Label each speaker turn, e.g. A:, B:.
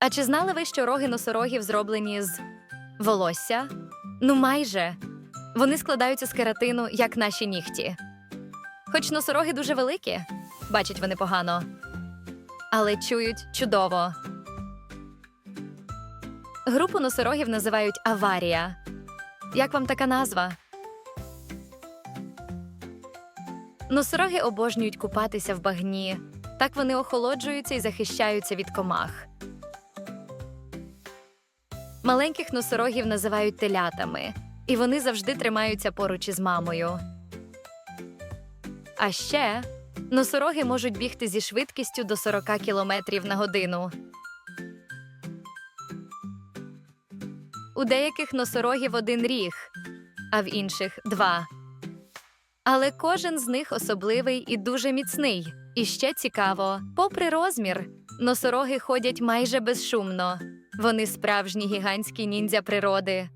A: А чи знали ви, що роги носорогів зроблені з волосся? Ну, майже. Вони складаються з кератину, як наші нігті. Хоч носороги дуже великі, бачать вони погано, але чують чудово. Групу носорогів називають аварія. Як вам така назва? Носороги обожнюють купатися в багні. Так вони охолоджуються і захищаються від комах. Маленьких носорогів називають телятами, і вони завжди тримаються поруч із мамою. А ще носороги можуть бігти зі швидкістю до 40 км на годину. У деяких носорогів один ріг, а в інших два. Але кожен з них особливий і дуже міцний. І ще цікаво, попри розмір, носороги ходять майже безшумно. Вони справжні гігантські ніндзя природи.